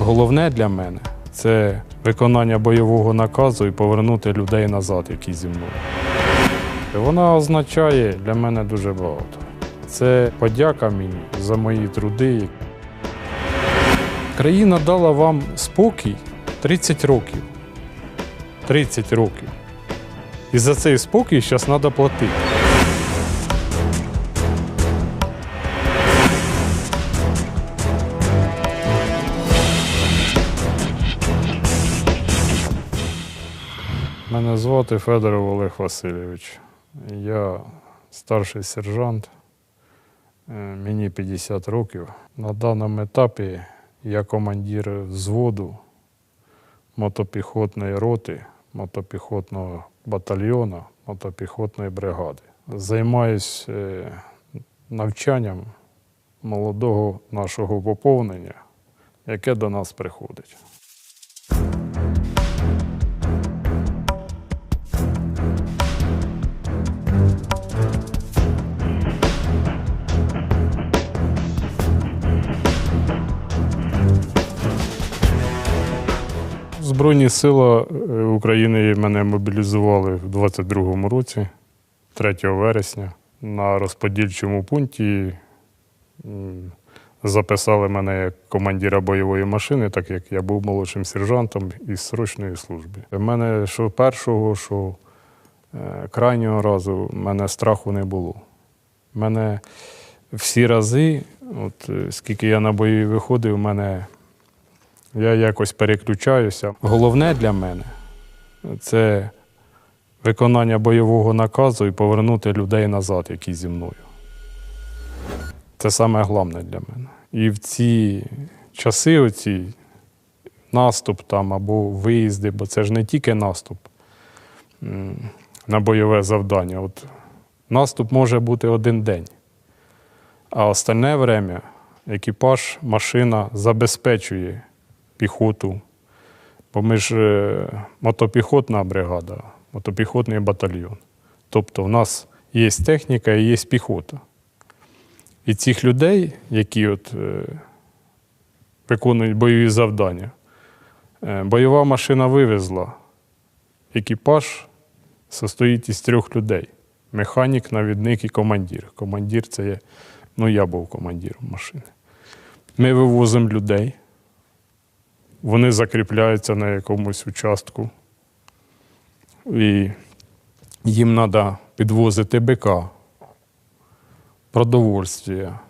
Головне для мене це виконання бойового наказу і повернути людей назад, які зі мною. Вона означає для мене дуже багато. Це подяка мені за мої труди. Країна дала вам спокій 30 років. 30 років. І за цей спокій зараз треба платити. Мене звати Федоров Олег Васильович. Я старший сержант, Е, мені 50 років. На даному етапі я командир взводу мотопіхотної роти, мотопіхотного батальйону, мотопіхотної бригади. Займаюсь е, навчанням молодого нашого поповнення, яке до нас приходить. Збройні сили е, України мене мобілізували в 22-му році, 3 вересня. На розподільчому пункті записали мене як командира бойової машини, так як я був молодшим сержантом із срочної служби. У мене що першого, що е, крайнього разу, мене страху не було. У мене всі рази, от е, скільки я на бої виходив, мене я якось переключаюся. Головне для мене це виконання бойового наказу і повернути людей назад, які зі мною. Це саме головне для мене. І в ці часи, оці, наступ там або виїзди, бо це ж не тільки наступ на бойове завдання. От наступ може бути один день, а остальне время екіпаж, машина забезпечує піхоту. Бо ми ж е, мотопіхотна бригада, мотопіхотний батальйон. Тобто в нас є техніка і є піхота. І цих людей, які от, е, виконують бойові завдання, е, бойова машина вивезла. Екіпаж состоїть із трьох людей: механік, навідник і командир. Командир це є, ну я був командиром машини. Ми вивозимо людей вони закріпляються на якомусь участку. І їм треба підвозити БК, продовольствя,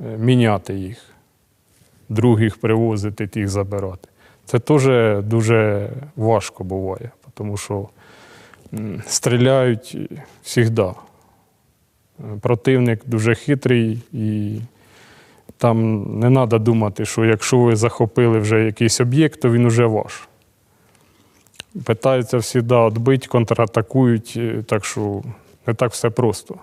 е, міняти їх, других привозити, тих забирати. Це теж дуже важко буває, тому що стріляють завжди. Противник дуже хитрий і там не треба думати, що якщо ви захопили вже якийсь об'єкт, то він вже ваш. Питаються завжди відбити, контратакують, е, так що не так все просто.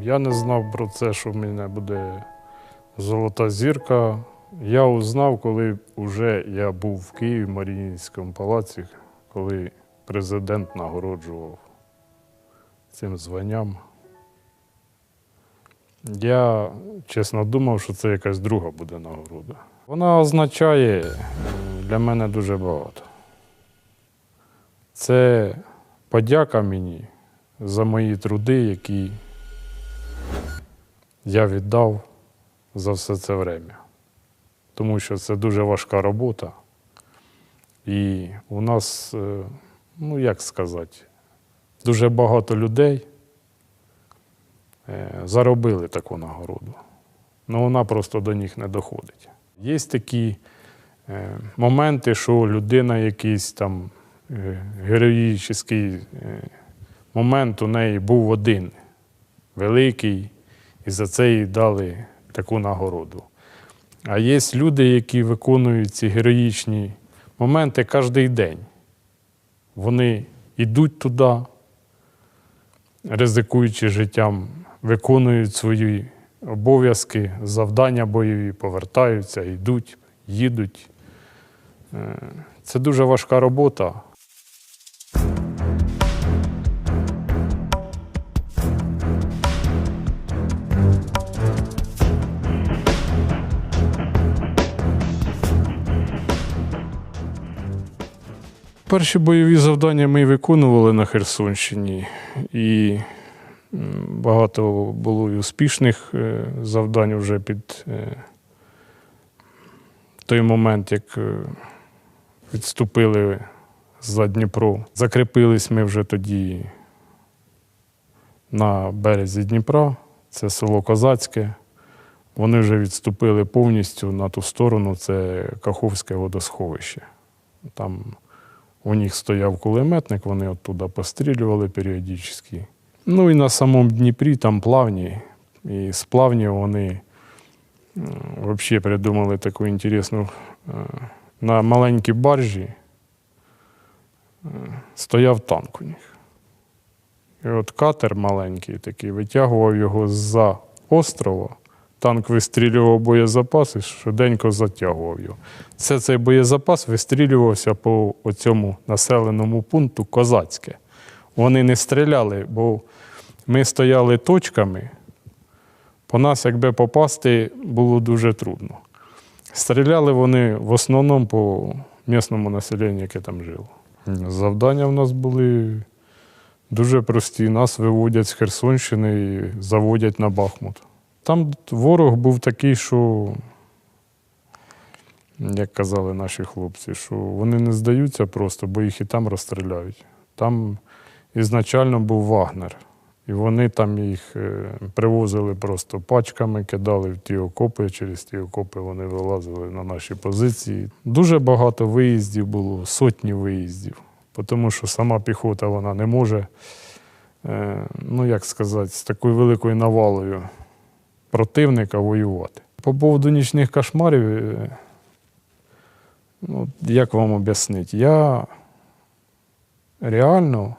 Я не знав про це, що в мене буде золота зірка. Я узнав, коли вже я був в Києві в Маріїнському палаці, коли президент нагороджував цим званням. Я чесно думав, що це якась друга буде нагорода. Вона означає для мене дуже багато. Це подяка мені за мої труди, які я віддав за все це время тому що це дуже важка робота. І у нас, е, ну як сказати, дуже багато людей е, заробили таку нагороду. Ну вона просто до них не доходить. Є такі е, моменти, що людина якийсь там героїчний момент у неї був один великий, і за це їй дали таку нагороду. А є люди, які виконують ці героїчні моменти кожен день. Вони йдуть туди, ризикуючи життям, виконують свої обов'язки, завдання бойові, повертаються, йдуть, їдуть. Е, Це дуже важка робота. Перші бойові завдання ми виконували на Херсонщині, і багато було і успішних е, завдань вже під е, той момент, як е, відступили за Дніпро. Закріпились ми вже тоді на березі Дніпра, це село Козацьке. Вони вже відступили повністю на ту сторону, це Каховське водосховище. Там у них стояв кулеметник, вони оттуда пострілювали періодично. Ну і на самому Дніпрі там плавні. І з плавні вони взагалі придумали таку інтересну. е, На маленькій баржі е, стояв танк у них. І от катер маленький такий витягував його з-за острова. Танк вистрілював боєзапас і швиденько затягував його. Все цей боєзапас вистрілювався по цьому населеному пункту Козацьке. Вони не стріляли, бо ми стояли точками. По нас, якби попасти, було дуже трудно. Стріляли вони в основному по місному населенню, яке там жило. Завдання в нас були дуже прості. Нас виводять з Херсонщини і заводять на Бахмут. Там ворог був такий, що, як казали наші хлопці, що вони не здаються просто, бо їх і там розстріляють. Там ізначально був Вагнер. І вони там їх е, привозили просто пачками, кидали в ті окопи. Через ті окопи вони вилазили на наші позиції. Дуже багато виїздів було, сотні виїздів, тому що сама піхота вона не може, е, ну як сказати, з такою великою навалою противника воювати. По поводу нічних кошмарів, е, ну, як вам об'яснити, я реально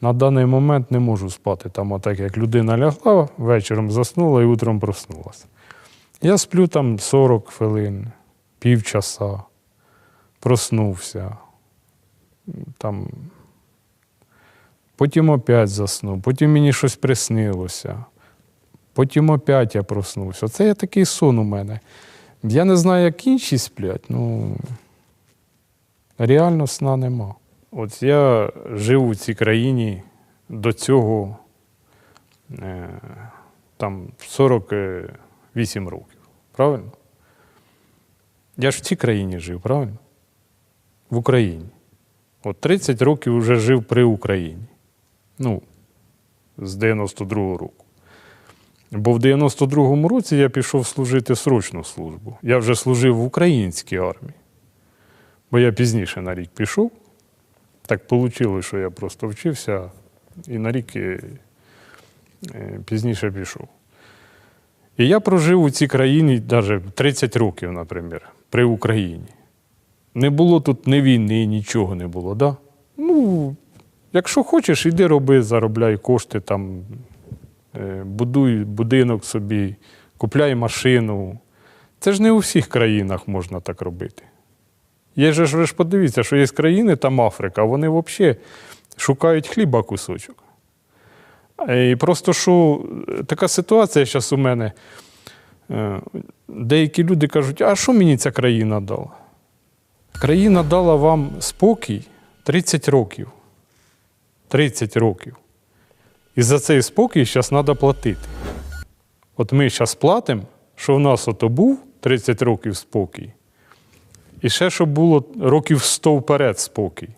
на даний момент не можу спати там, отак як людина лягла, вечором заснула і утром проснулася. Я сплю там 40 хвилин, півчаса, проснувся. Там, потім опять заснув, потім мені щось приснилося. Потім опять я проснувся. Це є такий сон у мене. Я не знаю, як інші сплять, ну реально сна нема. От я жив у цій країні до цього е, там 48 років. Правильно? Я ж в цій країні жив, правильно? В Україні. От 30 років вже жив при Україні. Ну, з 92-го року. Бо в 92-му році я пішов служити срочну службу. Я вже служив в українській армії. Бо я пізніше на рік пішов. Так вийшло, що я просто вчився і на рік е, е, пізніше пішов. І я прожив у цій країні навіть 30 років, наприклад, при Україні. Не було тут ні війни, нічого не було. Да? Ну, якщо хочеш, іди роби, заробляй кошти, там, будуй будинок собі, купляй машину. Це ж не у всіх країнах можна так робити. Є ж ви ж подивіться, що є країни, там Африка, вони взагалі шукають хліба кусочок. Е, І просто що е, така ситуація зараз у мене. е, Деякі люди кажуть, а що мені ця країна дала? Країна дала вам спокій 30 років. 30 років. І за цей спокій зараз треба платити. От ми зараз платимо, що в нас ото був 30 років спокій. І ще, щоб було років 100 вперед спокій.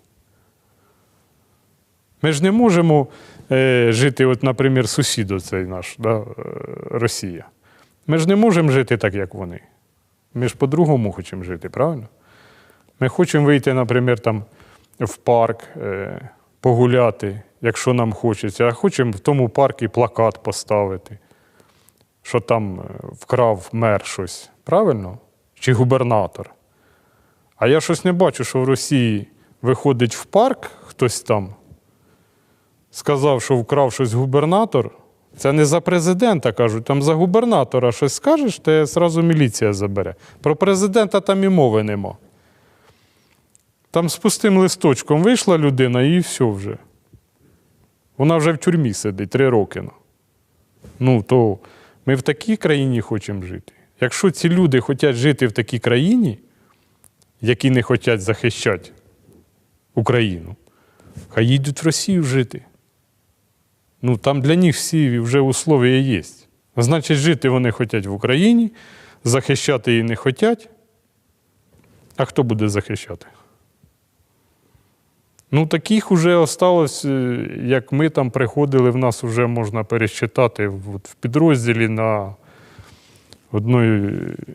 Ми ж не можемо е, жити, от, наприклад, сусід оцей наш, да, е, Росія. Ми ж не можемо жити так, як вони. Ми ж по-другому хочемо жити, правильно? Ми хочемо вийти, наприклад, там, в парк, е, погуляти, якщо нам хочеться, а хочемо в тому парку плакат поставити, що там е, вкрав мер щось, правильно? Чи губернатор. А я щось не бачу, що в Росії виходить в парк хтось там, сказав, що вкрав щось губернатор. Це не за президента кажуть, там за губернатора щось скажеш, то зразу міліція забере. Про президента там і мови нема. Там з пустим листочком вийшла людина і все вже. Вона вже в тюрмі сидить три роки. ну. Ну, то ми в такій країні хочемо жити. Якщо ці люди хочуть жити в такій країні, які не хочуть захищати Україну. Хай їдуть в Росію жити. Ну, там для них всі вже условия є. Значить, жити вони хочуть в Україні, захищати її не хочуть. А хто буде захищати? Ну, таких вже осталось, е, як ми там приходили, в нас вже можна пересчитати от в підрозділі на одній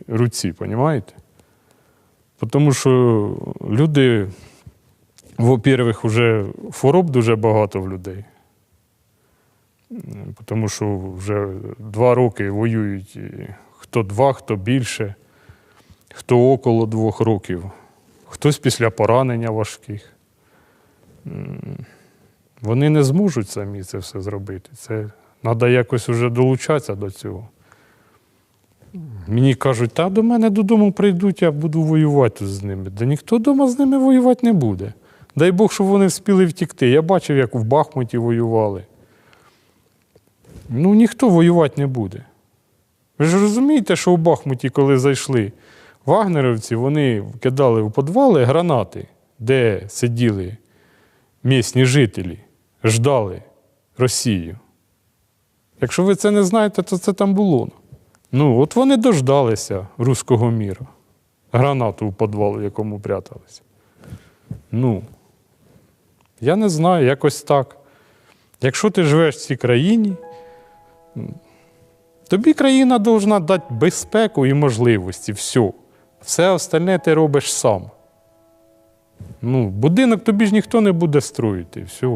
руці, розумієте? Тому що люди, во-первых, вже хвороб дуже багато в людей. Тому що вже два роки воюють хто два, хто більше, хто около двох років, хтось після поранення важких. Вони не зможуть самі це все зробити. Це треба якось вже долучатися до цього. Мені кажуть, та до мене додому прийдуть, я буду воювати з ними. Да ніхто вдома з ними воювати не буде. Дай Бог, щоб вони вспіли втікти. Я бачив, як в Бахмуті воювали. Ну, ніхто воювати не буде. Ви ж розумієте, що у Бахмуті, коли зайшли вагнерівці, вони кидали у підвали гранати, де сиділи місні жителі, ждали Росію. Якщо ви це не знаєте, то це там було. Ну, от вони дождалися руського міра. Гранату у підвал, в якому пряталися. Ну, я не знаю, якось так. Якщо ти живеш в цій країні, тобі країна повинна дати безпеку і можливості. Все. Все остальне ти робиш сам. Ну, будинок тобі ж ніхто не буде строїти. Все.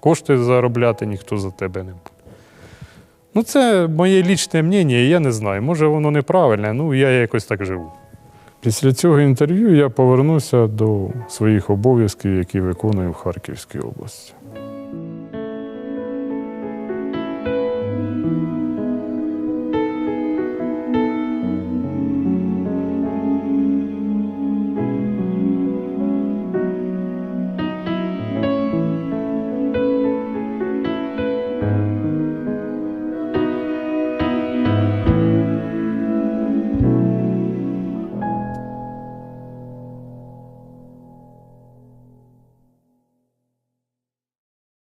Кошти заробляти ніхто за тебе не буде. Ну, це моє лічне мнення, я не знаю. Може, воно неправильне, ну я якось так живу. Після цього інтерв'ю я повернуся до своїх обов'язків, які виконую в Харківській області.